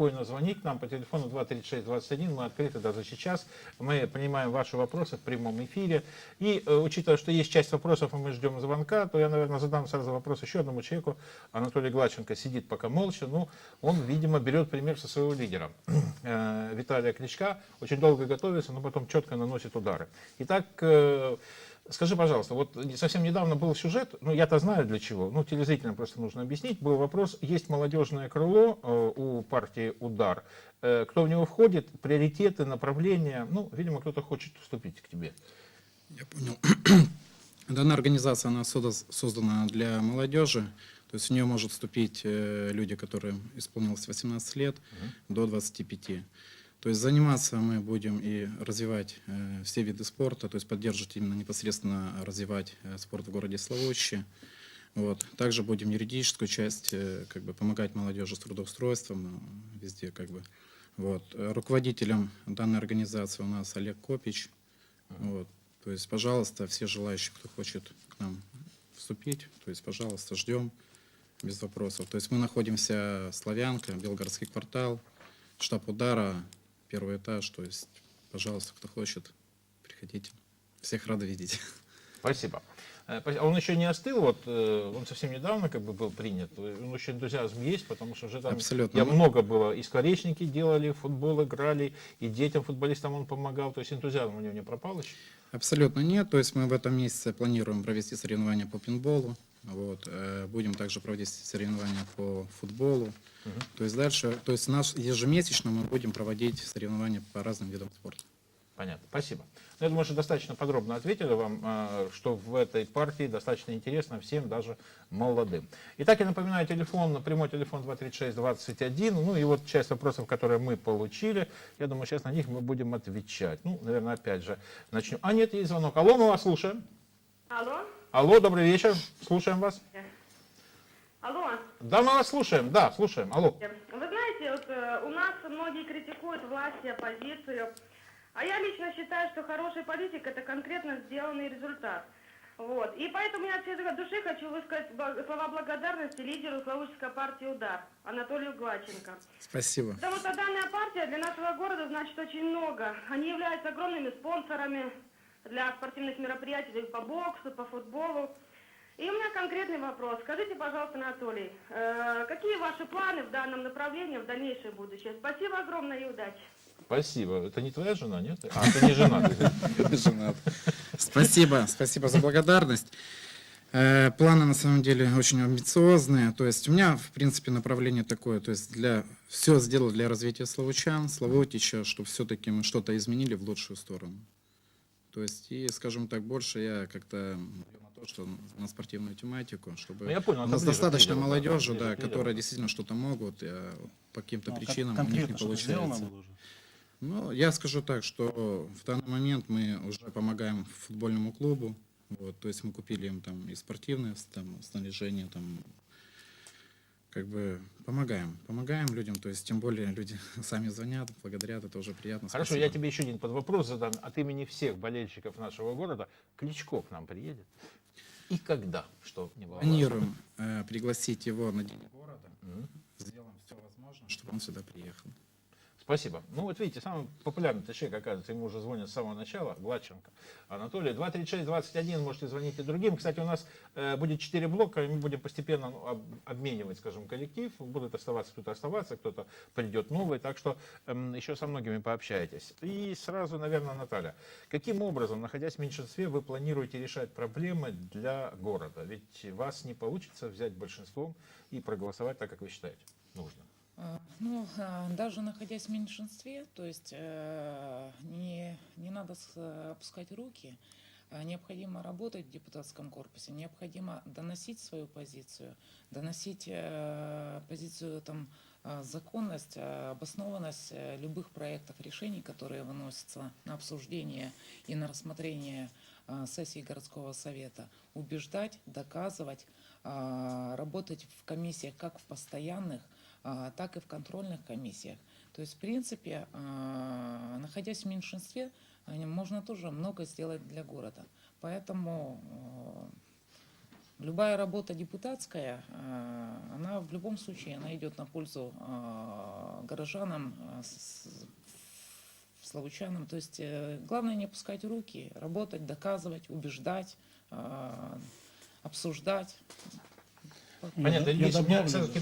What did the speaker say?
спокойно звонить нам по телефону 236-21. Мы открыты даже сейчас. Мы принимаем ваши вопросы в прямом эфире. И э, учитывая, что есть часть вопросов, и мы ждем звонка, то я, наверное, задам сразу вопрос еще одному человеку. Анатолий Гладченко сидит пока молча. Ну, он, видимо, берет пример со своего лидера. Э, Виталия Кличка. Очень долго готовится, но потом четко наносит удары. Итак, э, Скажи, пожалуйста, вот совсем недавно был сюжет, ну я-то знаю для чего, ну телезрителям просто нужно объяснить, был вопрос, есть молодежное крыло э, у партии «Удар», Э, кто в него входит, приоритеты, направления, ну, видимо, кто-то хочет вступить к тебе. Я понял. Данная организация, она созда- создана для молодежи, то есть в нее может вступить э, люди, которым исполнилось 18 лет до 25. То есть заниматься мы будем и развивать э, все виды спорта, то есть поддерживать именно непосредственно развивать э, спорт в городе Славутичи. Вот. Также будем юридическую часть, э, как бы помогать молодежи с трудоустройством э, везде, как бы. Вот. Руководителем данной организации у нас Олег Копич. Вот. То есть, пожалуйста, все желающие, кто хочет к нам вступить, то есть, пожалуйста, ждем без вопросов. То есть мы находимся Славянка, Белгородский квартал, штаб удара, первый этаж. То есть, пожалуйста, кто хочет, приходите. Всех рады видеть. Спасибо. Э. А он еще не остыл, вот э, он совсем недавно как бы был принят, он еще энтузиазм есть, потому что уже там Абсолютно. я много было, и скворечники делали, футбол играли, и детям, футболистам он помогал, то есть энтузиазм у него не пропал еще? Абсолютно нет. То есть мы в этом месяце планируем провести соревнования по пинболу. Вот. э, Будем также проводить соревнования по футболу. То есть дальше, то есть наш ежемесячно мы будем проводить соревнования по разным видам спорта. Понятно, спасибо. Ну, я думаю, что достаточно подробно ответили вам, э, что в этой партии достаточно интересно всем, даже молодым. Итак, я напоминаю, телефон, прямой телефон 236-21, ну и вот часть вопросов, которые мы получили, я думаю, сейчас на них мы будем отвечать. Ну, наверное, опять же, начнем. А, нет, есть звонок. Алло, мы вас слушаем. Алло? Алло, добрый вечер, слушаем вас. Алло? Да, мы вас слушаем, да, слушаем. Алло. Вы знаете, вот э, у нас многие критикуют власть и оппозицию, а я лично считаю, что хорошая политика – это конкретно сделанный результат. Вот. И поэтому я от всей души хочу высказать слова благодарности лидеру Славутской партии «Удар» Анатолию Гладченко. Спасибо. Потому что данная партия для нашего города значит очень много. Они являются огромными спонсорами для спортивных мероприятий по боксу, по футболу. И у меня конкретный вопрос. Скажите, пожалуйста, Анатолий, э, какие ваши планы в данном направлении в дальнейшее будущее? Спасибо огромное и удачи. Спасибо. Это не твоя жена, нет? А, это не жена. ты- Женат. Спасибо, спасибо за благодарность. Э, Планы на самом деле очень амбициозные. То есть у меня, в принципе, направление такое. То есть для все сделать для развития Славучан, Славутича, чтобы все-таки мы что-то изменили в лучшую сторону. То есть, и, скажем так, больше я как-то на то, что на спортивную тематику, чтобы Ну, я понял, у это нас ближе достаточно да, молодежи, ближе да, лидеру. которые действительно что-то могут, а по каким-то Ну, а причинам у них не конкретно что-то сделано получается. было уже? Ну, я скажу так, что в данный момент мы уже помогаем футбольному клубу. Вот, то есть мы купили им там и спортивное там, снаряжение, там, как бы помогаем, помогаем людям, то есть тем более люди сами звонят, благодарят, это уже приятно. Хорошо, спасибо. я тебе еще один подвопрос задам. От имени всех болельщиков нашего города Кличко к нам приедет? И когда? Что не было Планируем э, пригласить его на День города, сделаем все возможное, чтобы он сюда приехал. Спасибо. Ну вот видите, самый популярный человек, оказывается, ему уже звонят с самого начала, Гладченко. Анатолий, 236-21, можете звонить и другим. Кстати, у нас э, будет 4 блока, и мы будем постепенно ну, об- обменивать, скажем, коллектив. Будут оставаться кто-то оставаться, кто-то придет новый, так что эм, еще со многими пообщаетесь. И сразу, наверное, Наталья, каким образом, находясь в меньшинстве, вы планируете решать проблемы для города? Ведь вас не получится взять большинством и проголосовать так, как вы считаете нужно. Ну, а, даже находясь в меньшинстве, то есть э, не, не надо э, опускать руки, а необходимо работать в депутатском корпусе, необходимо доносить свою позицию, доносить э, позицию там, э, законность, э, обоснованность э, любых проектов решений, которые выносятся на обсуждение и на рассмотрение э, сессии городского совета, убеждать, доказывать, работать в комиссиях как в постоянных, так и в контрольных комиссиях. То есть, в принципе, а, находясь в меньшинстве, а, можно тоже много сделать для города. Поэтому Любая работа депутатская, она в любом случае, она идет на пользу горожанам, славучанам. То есть э, главное не опускать руки, работать, доказывать, убеждать, обсуждать. Понятно. Я добавлю, все-таки